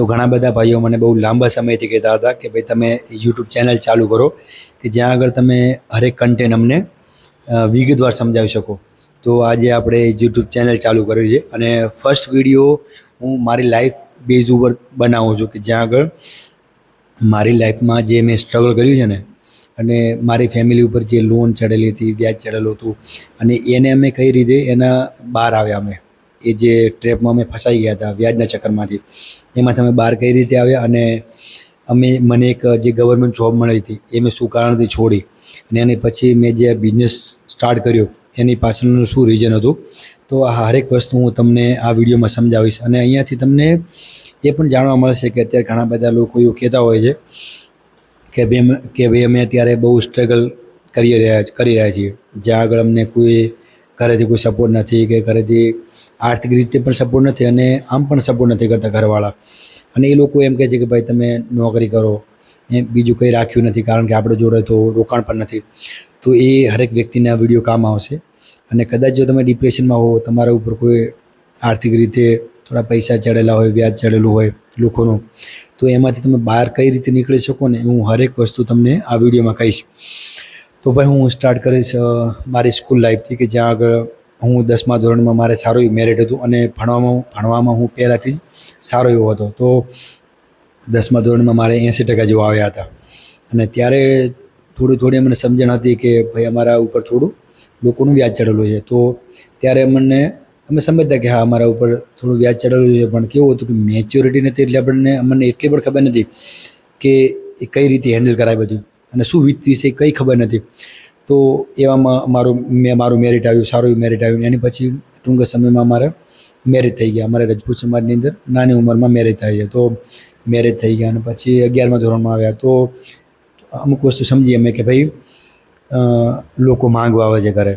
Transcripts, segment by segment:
તો ઘણા બધા ભાઈઓ મને બહુ લાંબા સમયથી કહેતા હતા કે ભાઈ તમે યુટ્યુબ ચેનલ ચાલુ કરો કે જ્યાં આગળ તમે હરેક કન્ટેન્ટ અમને વિગતવાર સમજાવી શકો. તો આજે આપણે યુટ્યુબ ચેનલ ચાલુ કર્યું છે અને ફર્સ્ટ વીડિયો હું મારી લાઈફ બેઝ ઉપર બનાવું છું કે જ્યાં આગળ મારી લાઈફમાં જે મેં સ્ટ્રગલ કર્યું છે ને, અને મારી ફેમિલી ઉપર જે લોન ચડેલી હતી, વ્યાજ ચડેલું હતું, અને એને અમે કઈ રીતે એના બહાર આવ્યા અમે. એ જે ટ્રેપમાં અમે ફસાઈ ગયા હતા, વ્યાજના ચક્કરમાંથી. એમાંથી તમે બહાર કઈ રીતે આવ્યા અને અમે, મને એક જે ગવર્મેન્ટ જોબ મળી હતી, એ મેં શું કારણથી છોડી અને એની પછી મેં જે બિઝનેસ સ્ટાર્ટ કર્યો, એની પાછળનું શું રીઝન હતું, તો આ હરેક વસ્તુ હું તમને આ વિડીયોમાં સમજાવીશ. અને અહીંયાથી તમને એ પણ જાણવા મળશે કે અત્યારે ઘણા બધા લોકો એવું કહેતા હોય છે કે ભાઈ કે ભાઈ અમે અત્યારે બહુ સ્ટ્રગલ કરી રહ્યા કરી રહ્યા છીએ. જ્યાં આગળ અમને કોઈ ઘરેથી કોઈ સપોર્ટ નથી, કે ઘરેથી આર્થિક રીતે પણ સપોર્ટ નથી અને આમ પણ સપોર્ટ નથી કરતા ઘરવાળા. અને એ લોકો એમ કહે છે કે ભાઈ તમે નોકરી કરો એમ બીજું કંઈ રાખ્યું નથી કારણ કે આપણે જોડે તો રોકાણ પણ નથી. તો એ હરેક વ્યક્તિને વીડિયો કામ આવશે. અને કદાચ જો તમે ડિપ્રેશનમાં હો, તમારા ઉપર કોઈ આર્થિક રીતે થોડા પૈસા ચડેલા હોય, વ્યાજ ચડેલું હોય લોકોનું, તો એમાંથી તમે બહાર કઈ રીતે નીકળી શકો ને હું હરેક વસ્તુ તમને આ વિડીયોમાં કહીશ. તો ભાઈ હું સ્ટાર્ટ કરીશ મારી સ્કૂલ લાઈફથી કે જ્યાં આગળ હું દસમા ધોરણમાં મારે સારું એવું મેરિટ હતું અને ભણવામાં ભણવામાં હું પહેલાંથી જ સારો એવો હતો. તો દસમા ધોરણમાં મારે એંસી ટકા જેવા આવ્યા હતા. અને ત્યારે થોડી થોડી મને સમજણ હતી કે ભાઈ અમારા ઉપર થોડું લોકોનું વ્યાજ ચડેલું છે. તો ત્યારે અમને અમે સમજતા કે હા, અમારા ઉપર થોડું વ્યાજ ચડેલું છે. પણ કેવું હતું કે મેચ્યોરિટી નથી એટલે આપણને અમને એટલી પણ ખબર નથી કે એ કઈ રીતે હેન્ડલ કરાય બધું. અને શું વીતતી છે કંઈ ખબર નથી. તો એવામાં મારું મેં, મારું મેરિટ આવ્યું, સારું મેરિટ આવ્યું. એની પછી ટૂંક સમયમાં મારે મેરેજ થઈ ગયા. અમારે રજપૂત સમાજની અંદર નાની ઉંમરમાં મેરેજ થાય છે. તો મેરેજ થઈ ગયા અને પછી અગિયારમા ધોરણમાં આવ્યા. તો અમુક વસ્તુ સમજીએ અમે કે ભાઈ લોકો માંગવા આવે છે ઘરે.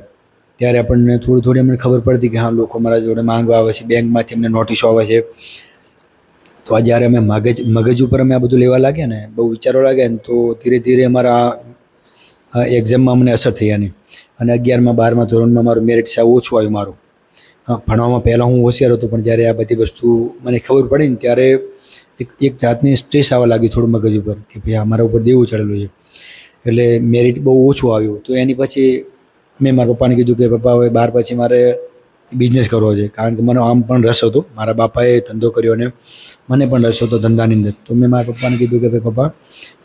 ત્યારે આપણને થોડી થોડી અમને ખબર પડતી કે હા, લોકો મારા જોડે માંગવા આવે છે. બેંકમાંથી અમને નોટિસો આવે છે. તો આ જ્યારે અમે મગજ મગજ ઉપર અમે આ બધું લેવા લાગ્યા ને, બહુ વિચારો લાગ્યા ને, તો ધીરે ધીરે અમારા એક્ઝામમાં મને અસર થઈ આની. અને અગિયારમાં, બારમા ધોરણમાં મારું મેરિટ સાવ ઓછું આવ્યું મારું. ભણવામાં પહેલાં હું હોશિયાર હતો, પણ જ્યારે આ બધી વસ્તુ મને ખબર પડી ને ત્યારે એક એક જાતની સ્ટ્રેસ આવવા લાગી થોડું મગજ ઉપર કે ભાઈ આ મારા ઉપર દેવું ચડેલું છે. એટલે મેરિટ બહુ ઓછું આવ્યું. તો એની પછી મેં મારા પપ્પાને કીધું કે પપ્પા, હવે બાર પછી મારે બિઝનેસ કરવો છે. કારણ કે મને આમ પણ રસ હતો. મારા બાપાએ ધંધો કર્યો અને મને પણ રસ હતો ધંધાની અંદર. તો મેં મારા પપ્પાને કીધું કે ભાઈ પપ્પા,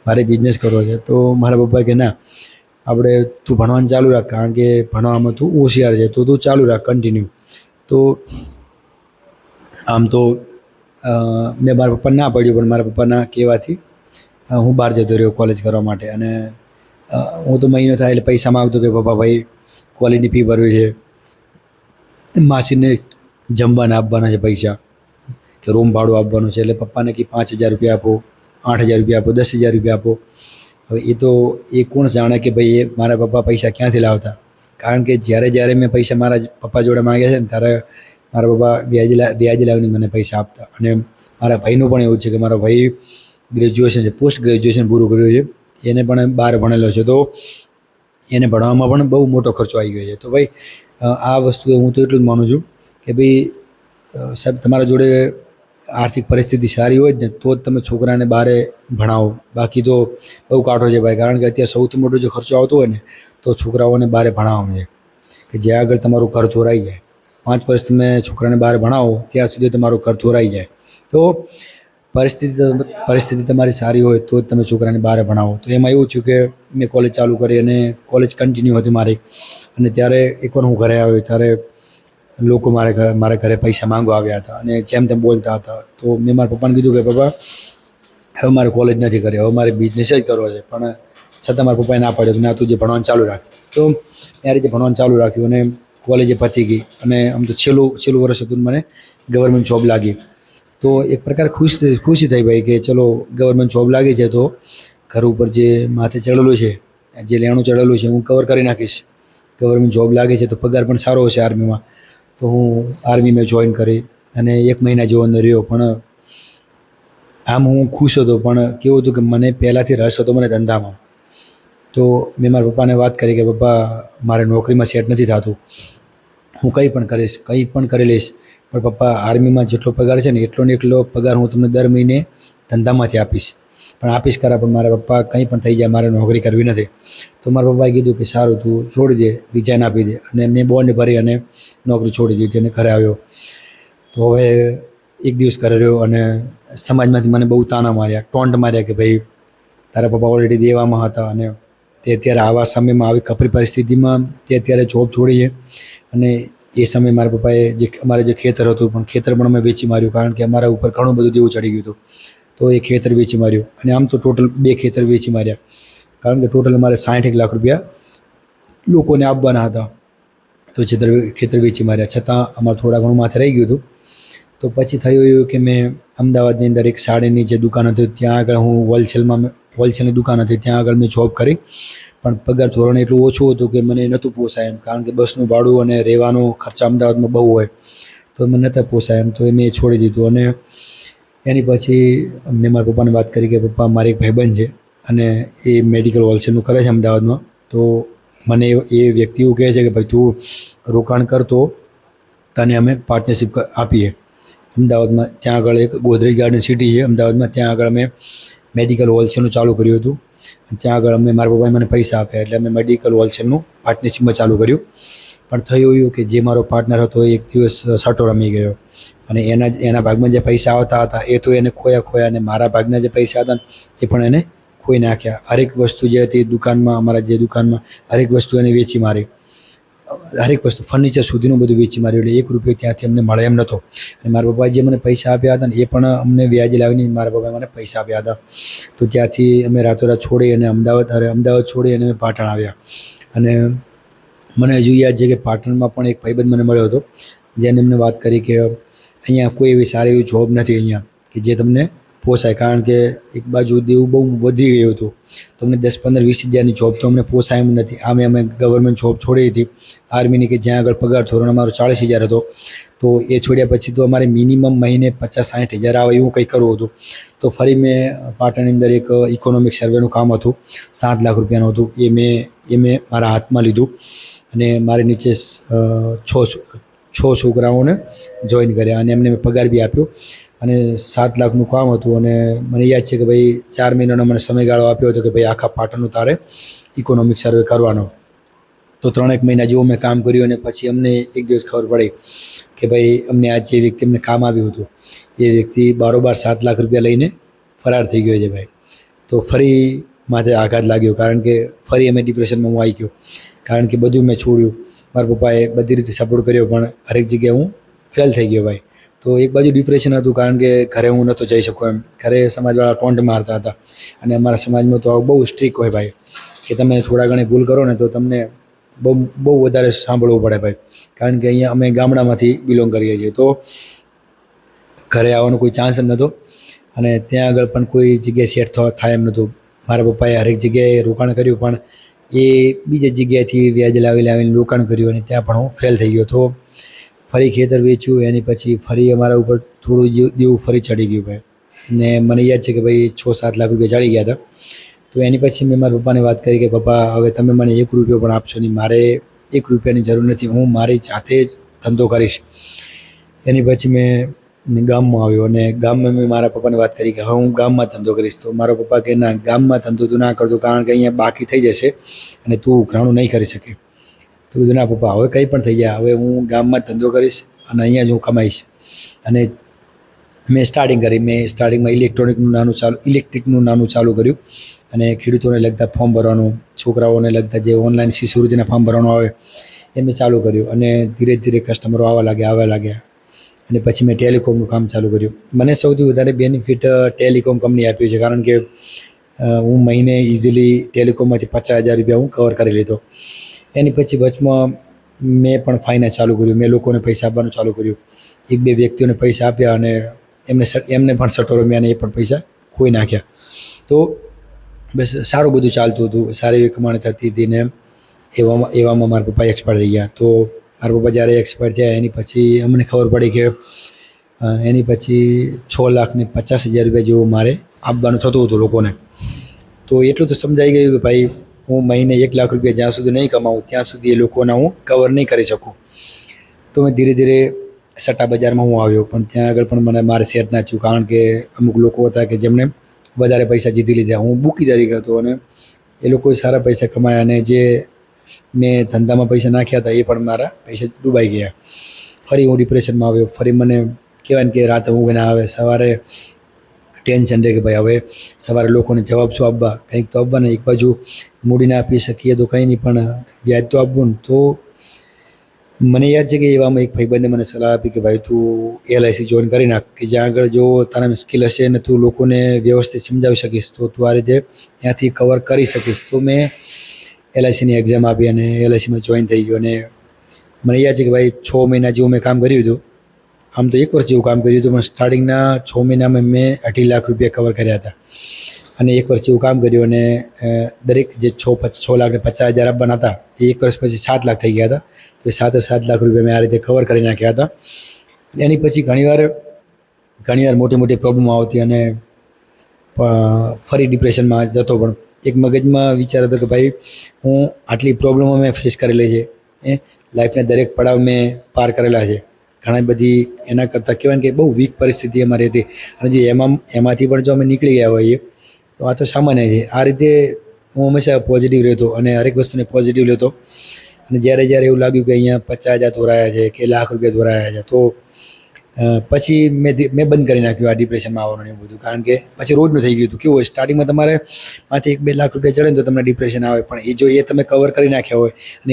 મારે બિઝનેસ કરવો છે. તો મારા પપ્પાએ કે ના આપણે તું ભણવાનું ચાલુ રાખ, કારણ કે ભણવામાં તું હોશિયાર છે, તો તું ચાલુ રાખ કન્ટિન્યુ તો આમ તો મેં મારા પપ્પા ના પડ્યું, પણ મારા પપ્પાના કહેવાથી હું બહાર જતો રહ્યો કોલેજ કરવા માટે. અને હું તો મહિનો થાય એટલે પૈસા માગતો કે પપ્પા ભાઈ કોલેજની ફી ભરવી છે. માસીને જમવાના આપવાના છે પૈસા, કે રૂમ ભાડું આપવાનું છે. એટલે પપ્પાને કે પાંચ હજાર રૂપિયા આપો, આઠ હજાર રૂપિયા આપો, દસ હજાર રૂપિયા આપો. હવે એ તો એ કોણ જાણે કે ભાઈ એ મારા પપ્પા પૈસા ક્યાંથી લાવતા? કારણ કે જ્યારે જ્યારે મેં પૈસા મારા પપ્પા જોડે માંગ્યા છે ને, ત્યારે મારા પપ્પા વ્યાજ વ્યાજ લાવીને મને પૈસા આપતા. અને મારા ભાઈનું પણ એવું છે કે મારો ભાઈ ગ્રેજ્યુએશન છે પોસ્ટ ગ્રેજ્યુએશન પૂરું કર્યું છે. એને પણ બહાર ભણેલો છે. તો એને ભણવામાં પણ બહુ મોટો ખર્ચો આવી ગયો છે. તો ભાઈ આ વસ્તુ હું તો એટલું જ માનું છું કે ભાઈ સાહેબ, તમારા જોડે આર્થિક પરિસ્થિતિ સારી હોય જ ને, તો જ તમે છોકરાને બારે ભણાવો. બાકી તો બહુ કાઠો છે ભાઈ, કારણ કે અત્યારે સૌથી મોટો જો ખર્ચો આવતો હોય ને, તો છોકરાઓને બારે ભણાવવાનો છે. કે જ્યાં આગળ તમારું ઘર ધોરાઈ જાય. પાંચ વર્ષ તમે છોકરાને બહાર ભણાવો, ત્યાં સુધી તમારું ઘર ધોરાઈ જાય. તો પરિસ્થિતિ પરિસ્થિતિ તમારી સારી હોય, તો જ તમે છોકરાને બહાર ભણાવો. તો એમાં એવું થયું કે મેં કોલેજ ચાલુ કરી અને કોલેજ કન્ટિન્યુ હતી મારી. અને ત્યારે એકવાર હું ઘરે આવ્યો, ત્યારે લોકો મારે ઘરે મારા ઘરે પૈસા માંગવા આવ્યા હતા અને જેમ તેમ બોલતા હતા. તો મેં મારા પપ્પાને કીધું કે, પપ્પા, હવે મારે કોલેજ નથી કરી, હવે મારે બિઝનેસ જ કરવો છે, પણ છતાં મારા પપ્પાએ ના પાડ્યો કે ના તું જે ભણવાનું ચાલુ રાખ તો આ રીતે ભણવાનું ચાલુ રાખ્યું અને કોલેજે પતી ગઈ અને આમ તો છેલ્લું છેલ્લું વર્ષ હતું મને ગવર્મેન્ટ જોબ લાગી. તો એક પ્રકાર ખુશ ખુશી થઈ ભાઈ કે, ચલો ગવર્મેન્ટ જોબ લાગી છે તો ઘર ઉપર જે માથે ચડેલું છે, જે લેણું ચડેલું છે, હું કવર કરી નાખીશ. ગવર્મેન્ટ જોબ લાગે છે તો પગાર પણ સારો હશે આર્મીમાં તો હું આર્મીમાં જોઈન કરી અને એક મહિના જેવો અંદર રહ્યો. પણ આમ હું ખુશ હતો, પણ કેવું હતું કે મને પહેલાંથી રસ હતો મને ધંધામાં. તો મેં મારા પપ્પાને વાત કરી કે, પપ્પા, મારે નોકરીમાં સેટ નથી થતું. હું કંઈ પણ કરીશ, કંઈ પણ કરી લઈશ, પણ પપ્પા, આર્મીમાં જેટલો પગાર છે ને એટલો ને એટલો પગાર હું તમને દર મહિને ધંધામાંથી આપીશ. પણ આપીશ ખરા પણ મારા પપ્પા કંઈ પણ થઈ જાય, મારે નોકરી કરવી નથી. તો મારા પપ્પાએ કીધું કે સારું, તું છોડી દે, રિઝાઇન આપી દે. અને મેં બોન્ડ ભરી અને નોકરી છોડી દીધી અને ઘરે આવ્યો. તો હવે એક દિવસ ઘરે રહ્યો અને સમાજમાંથી મને બહુ તાના માર્યા, ટોન્ટ માર્યા કે ભાઈ, તારા પપ્પા ઓલરેડી દેવામાં હતા અને તે અત્યારે આવા સમયમાં આવી કપરી પરિસ્થિતિમાં તે અત્યારે જોબ છોડીએ. અને એ સમયે મારા પપ્પાએ જે, અમારે જે ખેતર હતું, પણ ખેતર પણ અમે વેચી માર્યું. કારણ કે અમારા ઉપર ઘણું બધું દેવું ચડી ગયું હતું. તો એ ખેતર વેચી માર્યું. અને આમ તો ટોટલ બે ખેતર વેચી માર્યા. કારણ કે ટોટલ અમારે સાઠ એક લાખ રૂપિયા લોકોને આપવાના હતા. તો ખેતર ખેતર વેચી માર્યા. છતાં અમારે થોડા ઘણું માથે રહી ગયું હતું. તો પછી થયું એવું કે મેં અમદાવાદની અંદર એક સાડીની જે દુકાન હતી, ત્યાં આગળ હું હોલસેલમાં હોલસેલની દુકાન હતી, ત્યાં આગળ મેં જોબ કરી. પણ પગાર ધોરણ એટલું ઓછું હતું કે મને નહોતું પોસાય એમ. કારણ કે બસનું ભાડું અને રહેવાનો ખર્ચા અમદાવાદમાં બહુ હોય. તો મને નહોતા પોસાય એમ. તો એ મેં છોડી દીધું. અને એની પછી મેં મારા પપ્પાને વાત કરી કે પપ્પા, મારી એક ભાઈબંધ છે અને એ મેડિકલ હોલસેલનું કરે છે અમદાવાદમાં. તો મને એ- વ્યક્તિ એવું કહે છે કે ભાઈ, તું રોકાણ કરતો તને અમે પાર્ટનરશિપ આપીએ. અમદાવાદમાં ત્યાં આગળ એક ગોદરેજ ગાર્ડન સિટી છે. અમદાવાદમાં ત્યાં આગળ અમે મેડિકલ હોલસેલનું ચાલુ કર્યું હતું. ત્યાં આગળ અમે મારા પપ્પાએ મને પૈસા આપ્યા એટલે અમે મેડિકલ હોલસેલનું પાર્ટનરશિપમાં ચાલુ કર્યું. પણ થયું એવું કે જે મારો પાર્ટનર હતો એક દિવસ સટો રમી ગયો. અને એના એના ભાગમાં જે પૈસા આવતા હતા, એ તો એને ખોયા ખોયા અને મારા ભાગના જે પૈસા હતા એ પણ એને ખોઈ નાખ્યા. હરેક વસ્તુ જે હતી દુકાનમાં, અમારા જે દુકાનમાં, હરેક વસ્તુ એને વેચી મારી. હરેક વસ્તુ ફર્નિચર સુધીનું બધું વેચી માર્યું એટલે એક રૂપિયો ત્યાંથી અમને મળે એમ નહોતો. અને મારા પપ્પાએ જે મને પૈસા આપ્યા હતા ને, એ પણ અમને વ્યાજે લાવીને મારા પપ્પાએ મને પૈસા આપ્યા હતા. તો ત્યાંથી અમે રાતોરાત છોડી અને અમદાવાદ, અરે, અમદાવાદ છોડી અને પાટણ આવ્યા. અને મને હજુ યાદ છે કે પાટણમાં પણ એક ભાઈબંધ મને મળ્યો હતો, જેને એમને વાત કરી કે અહીંયા કોઈ એવી સારી એવી જોબ નથી અહીંયા, કે જે તમને પોસાય. કારણ કે એક બાજુ દેવું બહુ વધી ગયું હતું. તો અમને દસ પંદર વીસ હજારની જોબ તો અમને પોસાય એમ નથી. આમે અમે ગવર્મેન્ટ જોબ છોડી હતી. આર્મીની કે જ્યાં આગળ પગાર ધોરણ અમારો ચાળીસ હજાર હતો. તો એ છોડ્યા પછી તો અમારે મિનિમમ મહિને પચાસ સાઠ હજાર આવે એવું કંઈ કરવું હતું. તો ફરી મેં પાટણની અંદર એક ઇકોનોમિક સર્વેનું કામ હતું. સાત લાખ રૂપિયાનું હતું. એ મેં એ મેં મારા હાથમાં લીધું. અને મારી નીચે છ છ છોકરાઓને જોઈન કર્યા અને એમને મેં પગાર બી આપ્યો. અને સાત લાખનું કામ હતું અને મને યાદ છે કે ભાઈ ચાર મહિનાનો મને સમયગાળો આપ્યો હતો કે ભાઈ આખા પાટણનું તારે ઇકોનોમિક સર્વે કરવાનો. તો ત્રણેક મહિના જેવું મેં કામ કર્યું અને પછી અમને એક દિવસ ખબર પડી કે ભાઈ અમને આ જે વ્યક્તિ અમને કામ આવ્યું હતું, એ વ્યક્તિ બારોબાર સાત લાખ રૂપિયા લઈને ફરાર થઈ ગયો છે ભાઈ. તો ફરી માથે આઘાત લાગ્યો કારણ કે ફરી અમે ડિપ્રેશનમાં હું આવી ગયો. કારણ કે બધું મેં છોડ્યું. મારા પપ્પાએ બધી રીતે સપોર્ટ કર્યો, પણ હરેક જગ્યાએ હું ફેલ થઈ ગયો ભાઈ. તો એક બાજુ ડિપ્રેશન હતું, કારણ કે ઘરે હું નહોતો જઈ શકું એમ. ઘરે સમાજવાળા ટોન્ટ મારતા હતા. અને અમારા સમાજમાં તો બહુ સ્ટ્રિક હોય ભાઈ. કે તમે થોડા ઘણી ભૂલ કરો ને તો તમને બહુ બહુ વધારે સાંભળવું પડે ભાઈ. કારણ કે અહીંયા અમે ગામડામાંથી બિલોંગ કરીએ છીએ. તો ઘરે આવવાનો કોઈ ચાન્સ જ નહોતો. અને ત્યાં આગળ પણ કોઈ જગ્યાએ સેટ થાય એમ નહોતું. મારા પપ્પાએ હરેક જગ્યાએ રોકાણ કર્યું, પણ એ બીજી જગ્યાએથી વ્યાજ લાવી લાવીને રોકાણ કર્યું અને ત્યાં પણ હું ફેલ થઈ ગયો તો ફરી ખેતર વેચ્યું, એની પછી ફરી અમારા ઉપર થોડું દેવું ફરી ચડી ગયું ભાઈ. ને મને યાદ છે કે ભાઈ છ સાત લાખ રૂપિયા ચડી ગયા હતા. તો એની પછી મેં મારા પપ્પાને વાત કરી કે, પપ્પા, હવે તમે મને એક રૂપિયો પણ આપશો નહીં. મારે એક રૂપિયાની જરૂર નથી. હું મારી જાતે જ ધંધો કરીશ. એની પછી મેં ગામમાં આવ્યો અને ગામમાં મેં મારા પપ્પાને વાત કરી કે હવે હું ગામમાં ધંધો કરીશ. તો મારો પપ્પા કે ના, ગામમાં ધંધો તું ના કરતો કારણ કે અહીંયા બાકી થઈ જશે અને તું ઘણું નહીં કરી શકે. તો કીધું, ના પપ્પા, હવે કંઈ પણ થઈ જાય. હવે હું ગામમાં ધંધો કરીશ અને અહીંયા જ હું કમાઈશ. અને મેં સ્ટાર્ટિંગ કરી. મેં સ્ટાર્ટિંગમાં ઇલેક્ટ્રોનિકનું નાનું ચાલુ ઇલેક્ટ્રિકનું નાનું ચાલુ કર્યું. અને ખેડૂતોને લગતા ફોર્મ ભરવાનું, છોકરાઓને લગતા જે ઓનલાઈન શિષ્યવૃત્તિના ફોર્મ ભરવાનું આવે, એ મેં ચાલુ કર્યું. અને ધીરે ધીરે કસ્ટમરો આવવા લાગ્યા આવવા લાગ્યા. અને પછી મેં ટેલિકોમનું કામ ચાલુ કર્યું. મને સૌથી વધારે બેનિફિટ ટેલિકોમ કંપની આપ્યું છે. કારણ કે હું મહિને ઇઝીલી ટેલિકોમમાંથી પચાસ હજાર રૂપિયા હું કવર કરી લીધો એની પછી વચમાં મેં પણ ફાઇનાન્સ ચાલુ કર્યું. મેં લોકોને પૈસા આપવાનું ચાલુ કર્યું. એક બે વ્યક્તિઓને પૈસા આપ્યા અને એમને એમને પણ સટો રમ્યા અને એ પણ પૈસા ખોઈ નાખ્યા. તો બસ સારું બધું ચાલતું હતું. સારી એવી કમાણી થતી હતી ને એવામાં એવામાં મારા પપ્પા એક્સપાયર થઈ ગયા. તો મારા બજારે એક્સપાયર થયા, એની પછી અમને ખબર પડી કે એની પછી છ લાખને પચાસ હજાર રૂપિયા જેવું મારે આપવાનું થતું હતું લોકોને. તો એટલું તો સમજાઈ ગયું કે ભાઈ, હું મહિને એક લાખ રૂપિયા જ્યાં સુધી નહીં કમાવું, ત્યાં સુધી એ લોકોના હું કવર નહીં કરી શકું. તો મેં ધીરે ધીરે સટ્ટા બજારમાં હું આવ્યો, પણ ત્યાં આગળ પણ મને મારે સેટ ના થયું, કારણ કે અમુક લોકો હતા કે જેમણે વધારે પૈસા જીતી લીધા. હું બુકી તરીકે હતો અને એ લોકોએ સારા પૈસા કમાયા અને જે મેં ધંધામાં પૈસા નાખ્યા હતા, એ પણ મારા પૈસા ડૂબાઈ ગયા. ફરી હું ડિપ્રેશનમાં આવ્યો, ફરી મને કહેવાય ને કે રાતે ઊંઘ ના આવે, સવારે ટેન્શન રહે કે ભાઈ હવે સવારે લોકોને જવાબ શું આપવા? કંઈક તો આપવા ને એક બાજુ મૂડી ના આપી શકીએ તો કંઈ નહીં, પણ વ્યાજ તો આપવું ને તો મને યાદ છે કે એવામાં એક ભાઈબંધે મને સલાહ આપી કે ભાઈ તું એલઆઈસી જોઈન કરી નાખ, કે જ્યાં આગળ જો તારા સ્કિલ હશે અને તું લોકોને વ્યવસ્થિત સમજાવી શકીશ, તો તું આ રીતે ત્યાંથી કવર કરી શકીશ. તો મેં એલઆઈસીની એક્ઝામ આપી અને એલઆઈસીમાં જોઈન થઈ ગયો અને મને યાદ છે કે ભાઈ છ મહિના જેવું મેં કામ કર્યું હતું. આમ તો એક વર્ષ જેવું કામ કર્યું હતું, પણ સ્ટાર્ટિંગના છ મહિનામાં મેં અઢી લાખ રૂપિયા કવર કર્યા હતા. અને એક વર્ષ જેવું કામ કર્યું અને દરેક જે છ છ લાખ ને પચાસ હજાર આપવાના હતા, એ એક વર્ષ પછી સાત લાખ થઈ ગયા હતા. તો એ સાત સાત લાખ રૂપિયા મેં આ રીતે કવર કરી નાખ્યા હતા. એની પછી ઘણીવાર ઘણીવાર મોટી મોટી પ્રોબ્લેમો આવતી અને ફરી ડિપ્રેશનમાં જતો પણ એક મગજમાં વિચાર હતો કે ભાઈ, હું આટલી પ્રોબ્લેમો મેં ફેસ કરેલી છે એ લાઈફના દરેક પડાવ મેં પાર કરેલા છે. ઘણી બધી એના કરતાં કહેવાય કે બહુ વીક પરિસ્થિતિ અમારી હતી. અને જે એમાં, એમાંથી પણ જો અમે નીકળી ગયા હોઈએ, તો આ તો સામાન્ય છે. આ રીતે હું હંમેશા પોઝિટિવ રહેતો અને હરેક વસ્તુને પોઝિટિવ લેતો. અને જ્યારે જ્યારે એવું લાગ્યું કે અહીંયા પચાસ હજાર ધોરાયા છે કે લાખ રૂપિયા ધોરાયા છે, તો પછી મેં મેં બંધ કરી નાખ્યું આ ડિપ્રેશનમાં આવવાનું એવું બધું. કારણ કે પછી રોજનું થઈ ગયું હતું. કેવું હોય સ્ટાર્ટિંગમાં તમારે માંથી એક બે લાખ રૂપિયા ચડે ને તો તમને ડિપ્રેશન આવે. પણ એ જો એ તમે કવર કરી નાખ્યા હોય અને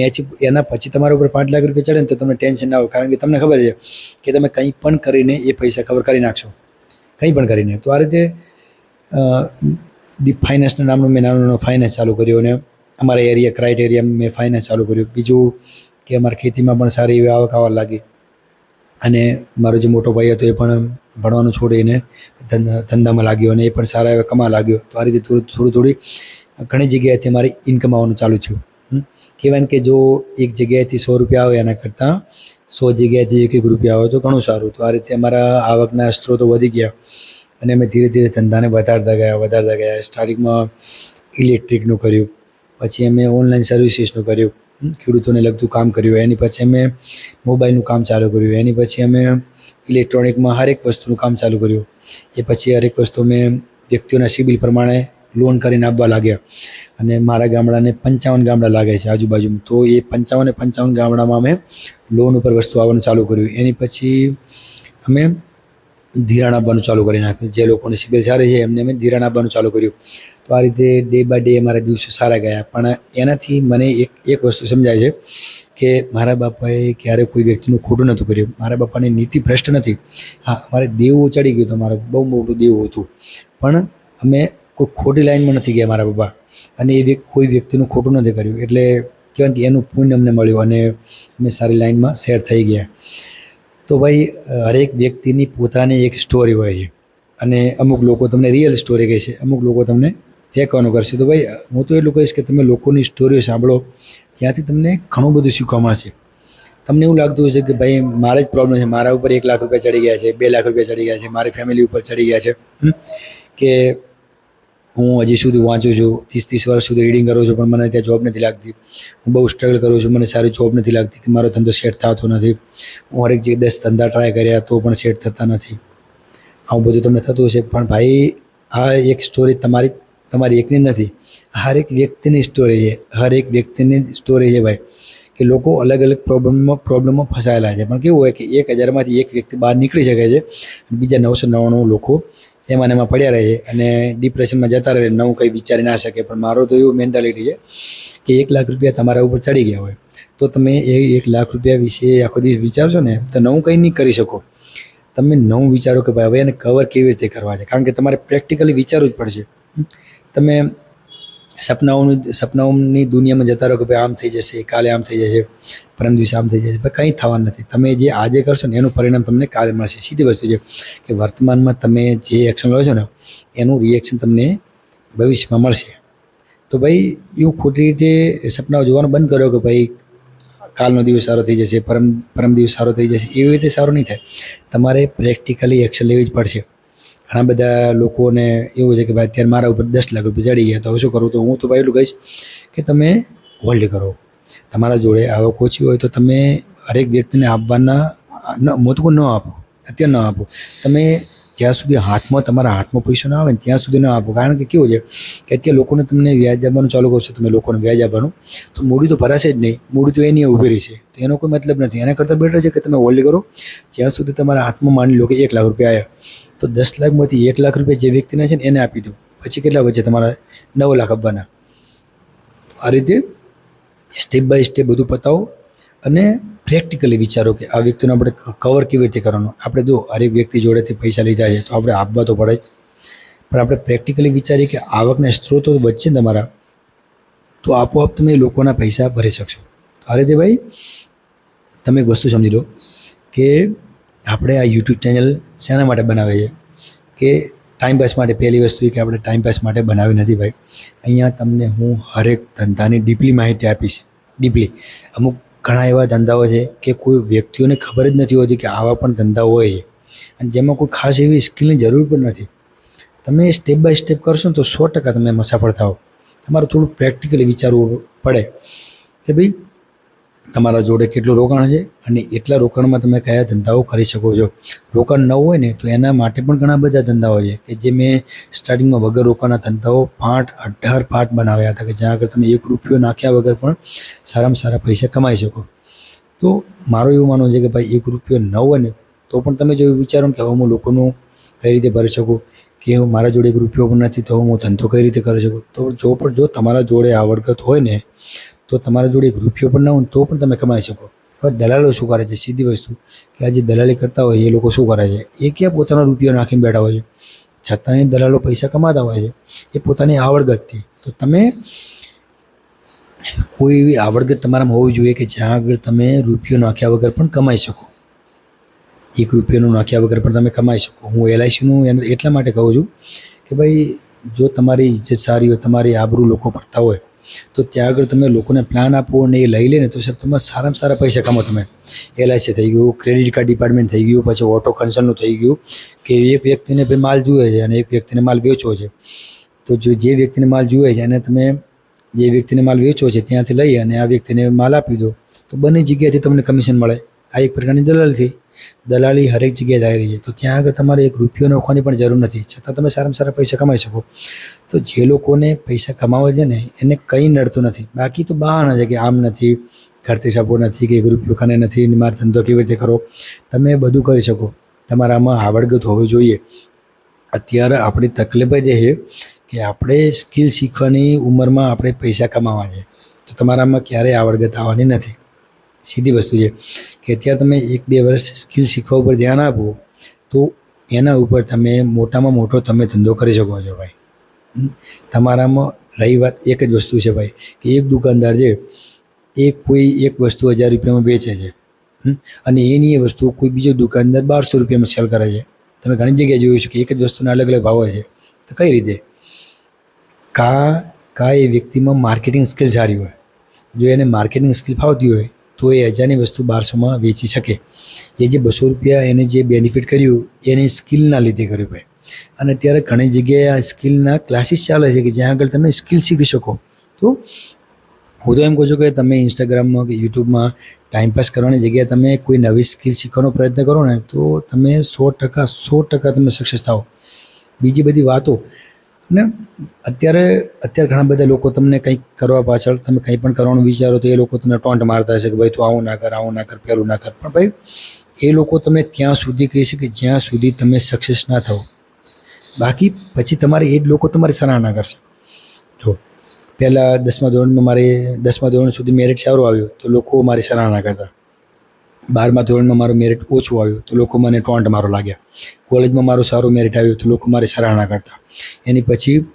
એના પછી તમારા ઉપર પાંચ લાખ રૂપિયા ચડે ને તો તમને ટેન્શન ના આવે કારણ કે તમને ખબર છે કે તમે કંઈ પણ કરીને એ પૈસા કવર કરી નાખશો. કંઈ પણ કરીને. તો આ રીતે ડીપ ફાઇનાન્સના નામનું મેં નાનું નાનું ફાઇનાન્સ ચાલુ કર્યું અને અમારા એરિયા ક્રાઇટેરિયા મેં ફાઇનાન્સ ચાલુ કર્યું. બીજું કે અમારા ખેતીમાં પણ સારી એવી આવક આવવા લાગી. અને મારો જે મોટો ભાઈ હતો એ પણ ભણવાનું છોડીને ધંધા, ધંધામાં લાગ્યો અને એ પણ સારા એવા કમા લાગ્યો. તો આ રીતે થોડું થોડું, થોડી ઘણી જગ્યાએથી મારી ઇન્કમ આવવાનું ચાલુ થયું. કહેવાય કે જો એક જગ્યાએથી સો રૂપિયા આવે એના કરતાં સો જગ્યાએથી એક એક રૂપિયા આવે તો ઘણું સારું. તો આ રીતે અમારા આવકના સ્ત્રોતો વધી ગયા અને અમે ધીરે ધીરે ધંધાને વધારતા ગયા વધારતા ગયા. સ્ટાર્ટિંગમાં ઇલેક્ટ્રિકનું કર્યું. પછી અમે ઓનલાઈન સર્વિસીસનું કર્યું. ખેડૂતોને લગતું કામ કર્યું. એની પછી અમે મોબાઈલનું કામ ચાલુ કર્યું. એની પછી અમે ઇલેક્ટ્રોનિકમાં હરેક વસ્તુનું કામ ચાલુ કર્યું. એ પછી હરેક વસ્તુ અમે વ્યક્તિઓના સિબિલ પ્રમાણે લોન કરીને આપવા લાગ્યા. અને મારા ગામડાને પંચાવન ગામડા લાગે છે આજુબાજુમાં. તો એ પંચાવન પંચાવન ગામડામાં અમે લોન ઉપર વસ્તુ આવવાનું ચાલુ કર્યું. એની પછી અમે ધિરાણ આપવાનું ચાલુ કરી નાખ્યું જે લોકોની સિબિલ સારી છે, એમને મેં ધિરાણ આપવાનું ચાલુ કર્યું. તો આ રીતે ડે બાય ડે મારા દિવસો સારા ગયા. પણ એનાથી મને એક એક વસ્તુ સમજાય છે કે મારા બાપાએ ક્યારેય કોઈ વ્યક્તિનું ખોટું નહોતું કર્યું. મારા બાપાની નીતિ ભ્રષ્ટ નથી. હા, મારે દેવું ચડી ગયું હતું, મારું બહુ મોટું દેવું હતું. પણ અમે કોઈ ખોટી લાઈનમાં નથી ગયા મારા બાપા. અને એ કોઈ વ્યક્તિનું ખોટું નથી કર્યું. એટલે કહેવાય કે એનું પુણ્ય અમને મળ્યું અને અમે સારી લાઈનમાં સેટ થઈ ગયા. તો ભાઈ, હરેક વ્યક્તિની પોતાની એક સ્ટોરી હોય છે. અને અમુક લોકો તમને રિયલ સ્ટોરી કહે છે, અમુક લોકો તમને ફેંકવાનું કરશે. તો ભાઈ, હું તો એટલું કહીશ કે તમે લોકોની સ્ટોરીઓ સાંભળો, ત્યાંથી તમને ઘણું બધું શીખવા મળશે. તમને એવું લાગતું હશે કે ભાઈ, મારે જ પ્રોબ્લેમ છે, મારા ઉપર એક લાખ રૂપિયા ચડી ગયા છે, બે લાખ રૂપિયા ચડી ગયા છે, મારી ફેમિલી ઉપર ચડી ગયા છે કે હું હજી સુધી વાંચું છું ત્રીસ ત્રીસ વર્ષ સુધી રીડિંગ કરું છું, પણ મને ત્યાં જોબ નથી લાગતી. હું બહુ સ્ટ્રગલ કરું છું, મને સારી જોબ નથી લાગતી કે મારો ધંધો સેટ થતો નથી. હું હરેક જે દસ ધંધા ટ્રાય કર્યા તો પણ સેટ થતા નથી. આવું બધું તમને થતું હશે, પણ ભાઈ, આ એક સ્ટોરી તમારી તમારી એકની નથી. હર એક વ્યક્તિની સ્ટોરી છે, હર એક વ્યક્તિની સ્ટોરી છે ભાઈ, કે લોકો અલગ અલગ પ્રોબ્લેમમાં પ્રોબ્લેમમાં ફસાયેલા છે. પણ કેવું હોય કે એક હજારમાંથી એક વ્યક્તિ બહાર નીકળી શકે છે બીજા નવસો નવ્વાણું લોકો એમાં એમાં પડ્યા રહે અને ડિપ્રેશનમાં જતા રહે નવું કંઈ વિચારી ના શકે. પણ મારો તો એવું મેન્ટાલિટી છે કે એક લાખ રૂપિયા તમારા ઉપર ચડી ગયા હોય, તો તમે એ એક લાખ રૂપિયા વિશે આખો દિવસ વિચારશો ને, તો નવું કંઈ નહીં કરી શકો. તમે નવું વિચારો કે ભાઈ હવે એને કવર કેવી રીતે કરવા છે? કારણ કે તમારે પ્રેક્ટિકલી વિચારવું જ પડશે. તમે સપનાઓનું સપનાઓની દુનિયામાં જતા રહો કે ભાઈ આમ થઈ જશે, કાલે આમ થઈ જશે, પરમ દિવસે આમ થઈ જશે. પણ કંઈ થવાનું નથી. તમે જે આજે કરશો ને એનું પરિણામ તમને કાલે મળશે. સીધી વસ્તુ છે કે વર્તમાનમાં તમે જે એક્શન લો છો ને, એનું રિએક્શન તમને ભવિષ્યમાં મળશે. તો ભાઈ, એવું ખોટી રીતે સપનાઓ જોવાનું બંધ કરો કે ભાઈ, કાલનો દિવસ સારો થઈ જશે, પરમ પરમ દિવસ સારો થઈ જશે. એવી રીતે સારો નહીં થાય. તમારે પ્રેક્ટિકલી એક્શન લેવી જ પડશે. ઘણા બધા લોકોને એવું છે કે ભાઈ અત્યારે મારા ઉપર દસ લાખ રૂપિયા ચડી ગયા, તો હવે શું કરું? તો હું તો ભાઈ એટલું કહીશ કે તમે હોલ્ડ કરો. તમારા જોડે આવક ઓછી હોય તો તમે હરેક વ્યક્તિને આપવાના, ન, મોતકું ન આપો, અત્યારે ન આપો. તમે જ્યાં સુધી હાથમાં, તમારા હાથમાં પૈસો ના આવે ને ત્યાં સુધી ન આપો. કારણ કે કેવું છે કે અત્યારે લોકોને તમને વ્યાજ આપવાનું ચાલુ કરશો, તમે લોકોને વ્યાજ આપવાનું, તો મૂડી તો ભરાશે જ નહીં. મૂડી તો એની ઊભી રહેશે. તો એનો કોઈ મતલબ નથી. એના કરતાં બેટર છે કે તમે હોલ્ડ કરો. જ્યાં સુધી તમારા હાથમાં માની લો કે એક લાખ રૂપિયા આવ્યા તો દસ લાખમાંથી એક લાખ રૂપિયા જે વ્યક્તિને છે ને એને આપી દો. પછી કેટલા વચ્ચે તમારા નવ લાખ આપવાના? તો આ રીતે સ્ટેપ બાય સ્ટેપ બધું પતાવો અને પ્રેક્ટિકલી વિચારો કે આ વ્યક્તિને આપણે કવર કેવી રીતે કરવાનો? આપણે જો અરે વ્યક્તિ જોડેથી પૈસા લીધા છે, તો આપણે આપવા તો પડે પણ આપણે પ્રેક્ટિકલી વિચારીએ કે આવકના સ્ત્રોતો વચ્ચે તમારા, તો આપોઆપ તમે લોકોના પૈસા ભરી શકશો. તો આ રીતે ભાઈ, તમે એક વસ્તુ સમજી લો કે આપણે આ યુટ્યુબ ચેનલ શેના માટે બનાવે છે? કે ટાઈમપાસ માટે પહેલી વસ્તુ એ કે આપણે ટાઈમપાસ માટે બનાવી નથી ભાઈ. અહીંયા તમને હું હરેક ધંધાની ડીપલી માહિતી આપીશ. ડીપલી અમુક ઘણા એવા ધંધાઓ છે કે કોઈ વ્યક્તિઓને ખબર જ નથી હોતી કે આવા પણ ધંધા હોય છે. અને જેમાં કોઈ ખાસ એવી સ્કિલની જરૂર પણ નથી. તમે સ્ટેપ બાય સ્ટેપ કરશો ને તો સો ટકા તમે એમાં સફળ થાઓ. તમારે થોડું પ્રેક્ટિકલી વિચારવું પડે. કે ભાઈ તમારા જોડે કેટલું રોકાણ છે અને એટલા રોકાણમાં તમે કયા ધંધાઓ કરી શકો છો? રોકાણ ન હોય ને તો એના માટે પણ ઘણા બધા ધંધાઓ છે કે જે મેં સ્ટાર્ટિંગમાં વગર રોકાણના ધંધાઓ પાંચ અઢાર પાર્ટ બનાવ્યા હતા કે જ્યાં આગળ તમે એક રૂપિયો નાખ્યા વગર પણ સારામાં સારા પૈસા કમાઈ શકો. તો મારું એવું માનવું છે કે ભાઈ એક રૂપિયો ન હોય ને તો પણ તમે જો વિચારો કે હવે હું લોકોનું કઈ રીતે ભરી શકું? કે મારા જોડે એક રૂપિયો પણ નથી તો હું ધંધો કઈ રીતે કરી શકું? તો જો પણ જો તમારા જોડે આવડત હોય ને તો તમારા જોડે એક રૂપિયો પણ ના હોય તો પણ તમે કમાઈ શકો. હવે દલાલો શું કરે છે? સીધી વસ્તુ કે આ જે દલાલી કરતા હોય એ લોકો શું કરે છે? એ ક્યાં પોતાના રૂપિયો નાખીને બેઠા હોય છે? છતાંય દલાલો પૈસા કમાતા હોય છે. એ પોતાની આવડગતથી. તો તમે કોઈ એવી આવડગત તમારામાં હોવી જોઈએ કે જ્યાં આગળ તમે રૂપિયો નાખ્યા વગર પણ કમાઈ શકો. એક રૂપિયાનું નાખ્યા વગર પણ તમે કમાઈ શકો. હું એલઆઈસીનું એટલા માટે કહું છું કે ભાઈ, જો તમારી ઇજ્જત સારી હોય, તમારી આબરૂ લોકો પડતા હોય તો ત્યાં આગળ તમે લોકોને પ્લાન આપો અને એ લઈ લે ને તો સાહેબ તમે સારામાં સારા પૈસા કમો તમે. એલઆઈસી થઈ ગયું ક્રેડિટ કાર્ડ ડિપાર્ટમેન્ટ થઈ ગયું, પછી ઓટો કન્સર્નનું થઈ ગયું કે એક વ્યક્તિને ભાઈ માલ જુએ છે અને એક વ્યક્તિને માલ વેચવો છે. તો જો, જે વ્યક્તિને માલ જુએ છે એને તમે જે વ્યક્તિને માલ વેચવો છે ત્યાંથી લઈ અને આ વ્યક્તિને માલ આપી દો. તો બંને જગ્યાએથી તમને કમિશન મળે. આ એક પ્રકારની દલાલી દલાલી હરેક જગ્યાએ જાય રહી છે. તો ત્યાં આગળ તમારે એક રૂપિયો નાખવાની પણ જરૂર નથી. છતાં તમે સારામાં સારા પૈસા કમાઈ શકો. તો જે લોકોને પૈસા કમાવે છે ને, એને કંઈ નડતું નથી. બાકી તો બહાના છે કે આમ નથી, ઘરથી સપોર્ટ નથી, કે એક રૂપિયો ખાને નથી મારો ધંધો કેવી રીતે કરો તમે બધું કરી શકો. તમારામાં આવડગત હોવી જોઈએ. અત્યારે આપણી તકલીફ જ એ કે આપણે સ્કિલ શીખવાની ઉંમરમાં આપણે પૈસા કમાવા છે. તો તમારામાં ક્યારેય આવડગત આવવાની નથી. સીધી વસ્તુ છે કે અત્યારે તમે એક બે વર્ષ સ્કિલ શીખવા ઉપર ધ્યાન આપો, તો એના ઉપર તમે મોટામાં મોટો તમે ધંધો કરી શકો છો ભાઈ. તમારામાં રહી વાત એક જ વસ્તુ છે ભાઈ, કે એક દુકાનદાર છે, એ કોઈ એક વસ્તુ હજાર રૂપિયામાં વેચે છે. અને એની એ વસ્તુ કોઈ બીજો દુકાનદાર બારસો રૂપિયામાં સેલ કરે છે. તમે ઘણી જગ્યાએ જોયું છે કે એક જ વસ્તુના અલગ અલગ ભાવ છે. તો કઈ રીતે? કા કા એ વ્યક્તિમાં માર્કેટિંગ સ્કિલ સારી હોય. જો એને માર્કેટિંગ સ્કિલ ફાવતી હોય તો એ હજારની વસ્તુ બારસોમાં વેચી શકે. એ જે બસો રૂપિયા એને જે બેનિફિટ કર્યું, એની સ્કિલના લીધે કર્યું ભાઈ. અને અત્યારે ઘણી જગ્યાએ આ સ્કિલના ક્લાસીસ ચાલે છે કે જ્યાં આગળ તમે સ્કિલ શીખી શકો. તો હું તો એમ કહું છું કે તમે ઇન્સ્ટાગ્રામમાં કે યુટ્યુબમાં ટાઈમપાસ કરવાની જગ્યાએ તમે કોઈ નવી સ્કિલ શીખવાનો પ્રયત્ન કરો ને, તો તમે સો ટકા સો ટકા તમે સક્સેસ થાઓ. બીજી બધી વાતો અને અત્યારે અત્યારે ઘણા બધા લોકો તમને કંઈક કરવા પાછળ, તમે કંઈ પણ કરવાનું વિચારો તો એ લોકો તમને ટોન્ટ મારતા હશે કે ભાઈ તું આવું ના કર, આવું ના કર, પેલું ના કર. પણ ભાઈ, એ લોકો તમને ત્યાં સુધી કહી શકે, જ્યાં સુધી તમે સક્સેસ ના થાઓ. બાકી પછી તમારે એ જ લોકો તમારી સરાહના કરશે. જો, પહેલાં દસમા ધોરણમાં મારે, દસમા ધોરણ સુધી મેરિટ સારું આવ્યું તો લોકો મારી સરાહના કરતા. બારમા ધોરણમાં મારું મેરિટ ઓછું આવ્યું તો લોકો મને ટોન્ટ મારો લાગ્યા. કોલેજમાં મારું સારું મેરિટ આવ્યું તો લોકો મારી સરાહના કરતા. એની પછી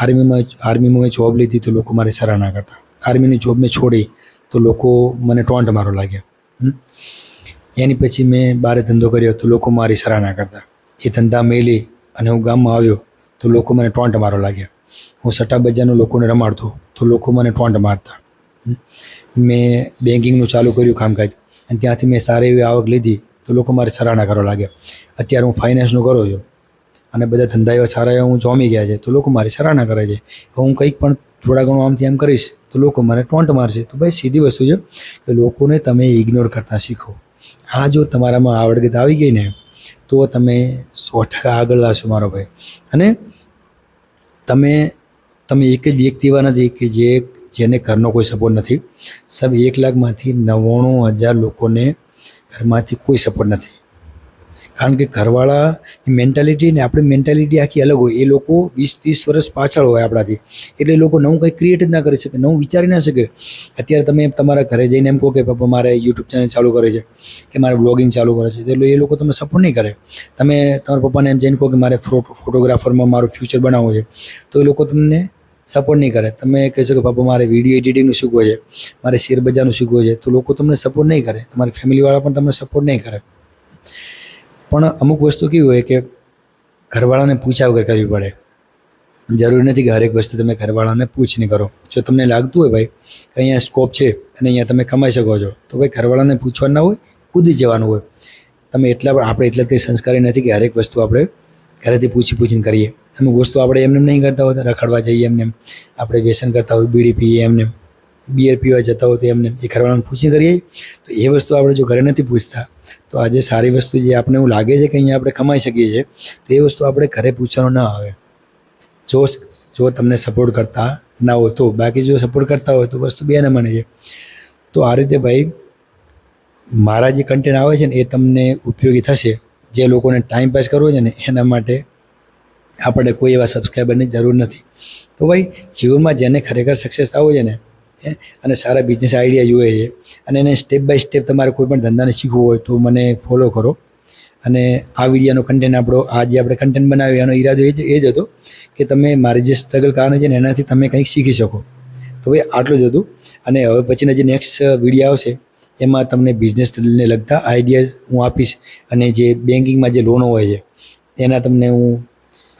આર્મીમાં આર્મીમાં મેં જોબ લીધી તો લોકો મારી સરાહના કરતા. આર્મીની જોબ મેં છોડી તો લોકો મને ટોન્ટ મારો લાગ્યા. એની પછી મેં બારે ધંધો કર્યો તો લોકો મારી સરાહના કરતા. એ ધંધા મેલી અને હું ગામમાં આવ્યો તો લોકો મને ટોન્ટ મારો લાગ્યા. હું સટ્ટા બજારનું લોકોને રમાડતો તો લોકો મને ટોન્ટ મારતા. મેં બેન્કિંગનું ચાલુ કર્યું કામકાજ. અને ત્યાંથી મેં સારી એવી આવક લીધી તો લોકો મારી સરાહના કરવા લાગ્યા અત્યારે હું ફાઇનાન્સનું કરું છું અને બધા ધંધા એવા સારા એવા હું જોમી ગયા છે તો લોકો મારી સરાહના કરે છે. હું કંઈક પણ થોડા ઘણું આમથી એમ કરીશ તો લોકો મને ટોન્ટ મારશે. તો ભાઈ સીધી વસ્તુ છે કે લોકોને તમે ઇગ્નોર કરતાં શીખો. આ જો તમારામાં આવડગત આવી ગઈ ને તો તમે સો ટકા આગળ લાવશો મારો ભાઈ. અને તમે તમે એક જ વ્યક્તિ એવા નથી કે જે જેને ઘરનો કોઈ સપોર્ટ નથી. સાહેબ, એક લાખમાંથી નવ્વાણું હજાર લોકોને ઘરમાંથી કોઈ સપોર્ટ નથી. કારણ કે ઘરવાળાની મેન્ટાલિટી ને આપણી મેન્ટાલિટી આખી અલગ હોય. એ લોકો વીસ, ત્રીસ વર્ષ પાછળ હોય આપણાથી. એટલે એ લોકો નવું કંઈ ક્રિએટ જ ના કરી શકે, નવું વિચારી ના શકે. અત્યારે તમે તમારા ઘરે જઈને એમ કહો કે પપ્પા મારે યુટ્યુબ ચેનલ ચાલુ કરે છે, કે મારે બ્લોગિંગ ચાલુ કરે છે. એટલે એ લોકો તમને સપોર્ટ નહીં કરે. તમે તમારા પપ્પાને એમ જઈને કહો કે મારે ફોટો ફોટોગ્રાફરમાં મારું ફ્યુચર બનાવવું છે. તો એ લોકો તમને સપોર્ટ નહીં કરે. તમે કહેશો કે પાપા મારે વીડિયો એડિટિંગનું શીખવું છે. મારે શેર બજારનું શીખવું છે. તો લોકો તમને સપોર્ટ નહીં કરે. તમારી ફેમિલીવાળા પણ તમને સપોર્ટ નહીં કરે. પણ અમુક વસ્તુ કેવી હોય કે, ઘરવાળાને પૂછ્યા વગર કરવી પડે. જરૂરી નથી કે હરેક વસ્તુ તમે ઘરવાળાને પૂછીને કરો. જો તમને લાગતું હોય ભાઈ, કે અહીંયા સ્કોપ છે અને અહીંયા તમે કમાઈ શકો છો, તો ભાઈ ઘરવાળાને પૂછવાનું ના હોય, કૂદી જવાનું હોય. તમે એટલા પણ, આપણે એટલા કંઈ સંસ્કારી નથી કે હરેક વસ્તુ આપણે ઘરેથી પૂછી પૂછીને કરીએ. અમુક વસ્તુ આપણે એમને નહીં કરતા હોતા રખડવા જઈએ એમને આપણે વ્યસન કરતા હોય, બીડી પીએ એમને એમ. બિયર પીવા જતા હોય તો એમને એ કરવાનું પૂછી કરીએ. તો એ વસ્તુ આપણે જો ઘરે નથી પૂછતા, તો આજે સારી વસ્તુ જે આપણે એવું લાગે છે કે અહીંયા આપણે કમાઈ શકીએ છીએ, તો એ વસ્તુ આપણે ઘરે પૂછવાનું ના આવે. જો જો તમને સપોર્ટ કરતા ના હોય તો, બાકી જો સપોર્ટ કરતા હોય તો વસ્તુ બેને મને છે. તો આ રીતે ભાઈ, મારા જે કન્ટેન્ટ આવે છે ને એ તમને ઉપયોગી થશે. જે લોકોને ટાઈમ પાસ કરવો છે ને, એના માટે આપણે કોઈ એવા સબસ્ક્રાઈબરની જરૂર નથી. તો ભાઈ, જીવનમાં જેને ખરેખર સક્સેસ થવું છે ને અને સારા બિઝનેસ આઈડિયા જોઈએ છે, અને એને સ્ટેપ બાય સ્ટેપ તમારે કોઈ પણ ધંધાને શીખવું હોય તો મને ફોલો કરો. અને આ વિડીયોનો કન્ટેન્ટ આપણો આ જે આપણે કન્ટેન્ટ બનાવ્યો, એનો ઈરાદો એ જ એ જ હતો કે તમે મારી જે સ્ટ્રગલ કારણ છે ને, એનાથી તમે કંઈક શીખી શકો. તો ભાઈ, આટલું જ હતું. અને હવે પછીના જે નેક્સ્ટ વીડિયો આવશે, એમાં તમને બિઝનેસને લગતા આઈડિયાઝ હું આપીશ. અને જે બેન્કિંગમાં જે લોનો હોય છે, એના તમને હું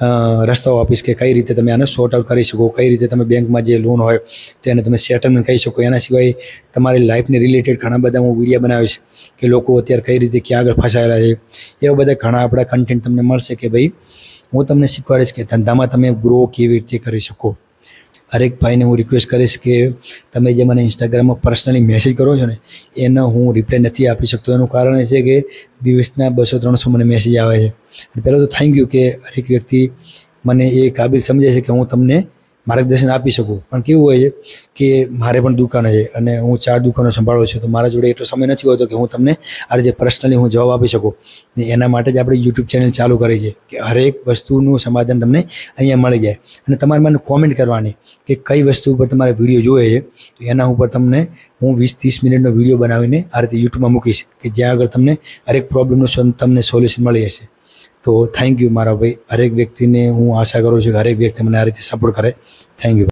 રસ્તાઓ આપીશ કે કઈ રીતે તમે આને સોર્ટ આઉટ કરી શકો, કઈ રીતે તમે બેંકમાં જે લોન હોય તેને તમે સેટલમેન્ટ કહી શકો. એના સિવાય તમારી લાઈફને રિલેટેડ ઘણા બધા હું વીડિયો બનાવીશ કે લોકો અત્યારે કઈ રીતે ક્યાં આગળ ફસાયેલા છે. એવા બધા ઘણા આપણા કન્ટેન્ટ તમને મળશે કે ભાઈ હું તમને શીખવાડીશ કે ધંધામાં તમે ગ્રો કેવી રીતે કરી શકો. હરેક ભાઈને હું રિક્વેસ્ટ કરીશ કે તમે જે મને ઇન્સ્ટાગ્રામમાં પર્સનલી મેસેજ કરો છો ને, એનો હું રિપ્લાય નથી આપી શકતો. એનું કારણ એ છે કે દિવસના બસો ત્રણસો મને મેસેજ આવે છે. પહેલાં તો થેન્ક યુ કે હરેક વ્યક્તિ મને એ કાબિલ સમજે છે કે હું તમને માર્ગદર્શન આપી શકું. પણ કેવું હોય છે કે મારે પણ દુકાન છે અને હું ચાર દુકાનો સંભાળું છું, તો મારા જોડે એટલો સમય નથી હોતો કે હું તમને આ રીતે પર્સનલી હું જવાબ આપી શકું. ને એના માટે જ આપણે યુટ્યુબ ચેનલ ચાલુ કરી છે કે હરેક વસ્તુનું સમાધાન તમને અહીંયા મળી જાય. અને તમારે મને કોમેન્ટ કરવાની કે કઈ વસ્તુ ઉપર તમારે વીડિયો જોઈએ છે, તો એના ઉપર તમને હું વીસ ત્રીસ મિનિટનો વીડિયો બનાવીને આ રીતે યુટ્યુબમાં મૂકીશ કે જ્યાં આગળ તમને હરેક પ્રોબ્લેમનું તમને સોલ્યુશન મળી જશે. તો થેન્ક યુ મારા ભાઈ. હરેક વ્યક્તિને હું આશા કરું છું કે હરેક વ્યક્તિ મને આ રીતે સપોર્ટ કરે. Thank you